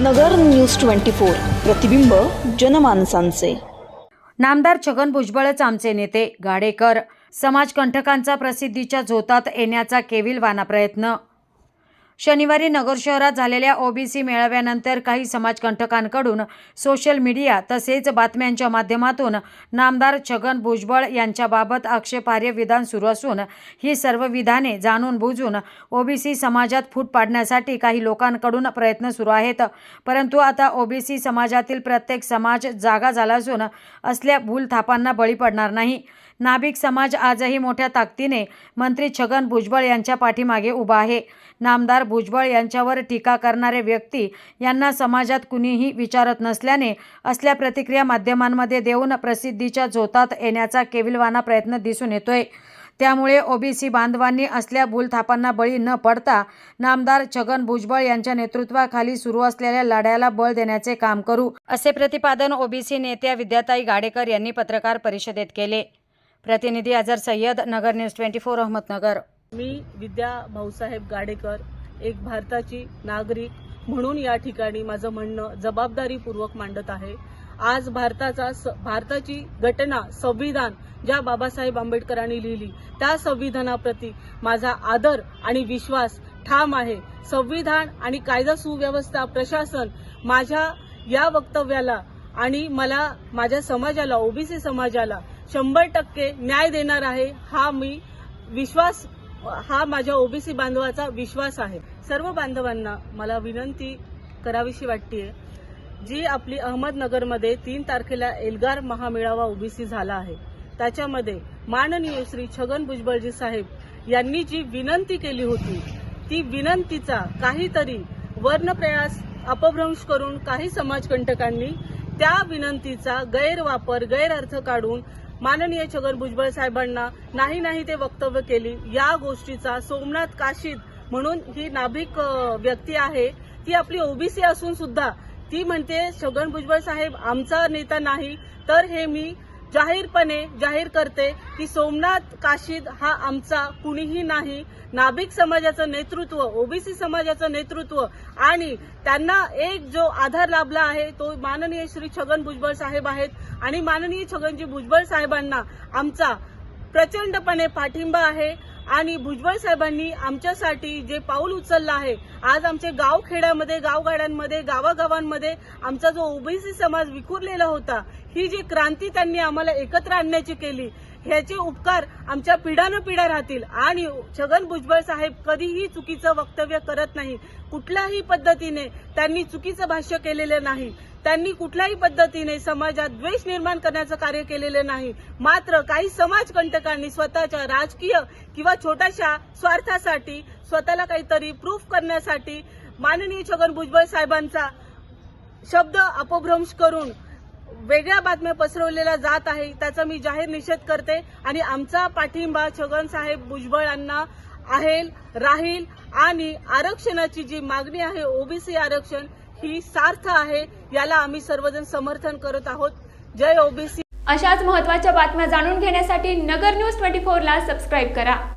नगर news twenty four. प्रतिबिंब जनमानसांचे. नामदार छगन भुजबळच आमचे नेते गाडेकर. समाजकंठकांचा प्रसिद्धीच्या झोतात येण्याचा केविलवाना प्रयत्न. शनिवारी नगर शहरात झालेल्या ओबीसी मेळाव्यानंतर काही समाजकंटकांकडून सोशल मीडिया तसेच बातम्यांच्या माध्यमातून नामदार छगन भुजबळ यांच्याबाबत आक्षेपार्ह विधान सुरू असून ही सर्व विधाने जाणून बुजून ओबीसी समाजात फूट पाडण्यासाठी काही लोकांकडून प्रयत्न सुरू आहेत. परंतु आता ओबीसी समाजातील प्रत्येक समाज जागा झाला असून असल्या भूलथापांना बळी पडणार नाही. नाभिक समाज आजही मोठ्या ताकदीने मंत्री छगन भुजबळ यांच्या पाठीमागे उभा आहे. नामदार भुजबळ यांच्यावर टीका करणारे व्यक्ती यांना समाजात कुणीही विचारत नसल्याने असल्या प्रतिक्रिया माध्यमांमध्ये देऊन प्रसिद्धीच्या झोतात येण्याचा केविलवाना प्रयत्न दिसून येतोय. त्यामुळे ओबीसी बांधवांनी असल्या भूलथापांना बळी न पडता नामदार छगन भुजबळ यांच्या नेतृत्वाखाली सुरू असलेल्या लढ्याला बळ देण्याचे काम करू असे प्रतिपादन ओबीसी नेत्या विद्याताई गाडेकर यांनी पत्रकार परिषदेत केले. प्रतिनिधी Azhar Sayyad Nagar news twenty four Ahmednagar. मी विद्या भाऊसाहेब गाडेकर एक भारताची नागरिक म्हणून या ठिकाणी माझं म्हणणं जबाबदारीपूर्वक मांडत आहे. आज भारताचा स- भारताची घटना संविधान ज्या बाबासाहेब आंबेडकरांनी लिहिली त्या संविधानाप्रती माझा आदर आणि विश्वास ठाम आहे. संविधान आणि कायदा सुव्यवस्था प्रशासन माझ्या या वक्तव्याला आणि मला माझ्या समाजाला ओबीसी समाजाला शंभर टक्के न्याय देणार आहे हा मी विश्वास हा माझ्या ओबीसी बांधवाचा विश्वास आहे. सर्व बांधवांना मला विनंती करावीशी वाटतेय. जी आपली अहमदनगरमध्ये तीन तारखेला एल्गार महामेळावा ओबीसी झाला आहे. त्याच्यामध्ये माननीय श्री छगन भुजबळजी साहेब यांनी जी विनंती केली होती ती विनंतीचा काहीतरी वर्णप्रयास अपभ्रंश करून काही समाजकंटकांनी त्या विनंतीचा गैरवापर गैरअर्थ काढून माननीय छगन भुजबळ साहेबांना नाही नाही ते वक्तव्य केली. या गोष्टीचा सोमनाथ काशीद म्हणून ही नाभिक व्यक्ती आहे. ती आपली ओबीसी असून सुद्धा ती म्हणते छगन भुजबळ साहेब आमचा नेता नाही तर हे मी जाहीरपणे जाहीर करते की सोमनाथ काशीद हा आमचा कुणीही नाही. नाभिक समाजाचं नेतृत्व ओबीसी समाजाचं नेतृत्व आणि त्यांना एक जो आधार लाभला आहे तो माननीय श्री छगन भुजबळ साहेब आहेत. आणि माननीय छगनजी भुजबळ साहेबांना आमचा प्रचंडपणे पाठिंबा आहे. आणि भुजबळ साहेबांनी आमच्यासाठी जे पाऊल उचललं आहे आज आमचे गाव खेड्यामध्ये गावगाड्यांमध्ये गावागावांमध्ये आमचा जो ओबीसी समाज विखुरलेला होता ही जी क्रांती त्यांनी आम्हाला एकत्र आणण्याची केली ह्याचे उपकार आमच्या पिढ्यानं पिढ्या राहतील. आणि छगन भुजबळ साहेब कधीही चुकीचं वक्तव्य करत नाही. कुठल्याही पद्धतीने त्यांनी चुकीचं भाष्य केलेलं नाही. त्यांनी कुठल्याही पद्धतीने समाजात द्वेष निर्माण करण्याचं कार्य केलेलं नाही. मात्र काही समाजकंटकांनी स्वतःच्या राजकीय किंवा छोट्याशा स्वार्थासाठी स्वतःला काहीतरी प्रूफ करण्यासाठी माननीय छगन भुजबळ साहेबांचा शब्द अपभ्रंश करून वेगळ्या बातम्या पसरवलेल्या जात आहे त्याचा मी जाहीर निषेध करते. आणि आमचा पाठिंबा छगन साहेब भुजबळ यांना आहे राहील आणि आरक्षणाची जी मागणी आहे ओबीसी आरक्षण ही सार्थ आहे. याला आम्ही सर्वजण समर्थन करत आहोत. जय ओबीसी. अशाच महत्त्वाच्या बातम्या जाणून घेण्यासाठी नगर न्यूज ट्वेंटी फोरला सबस्क्राईब करा.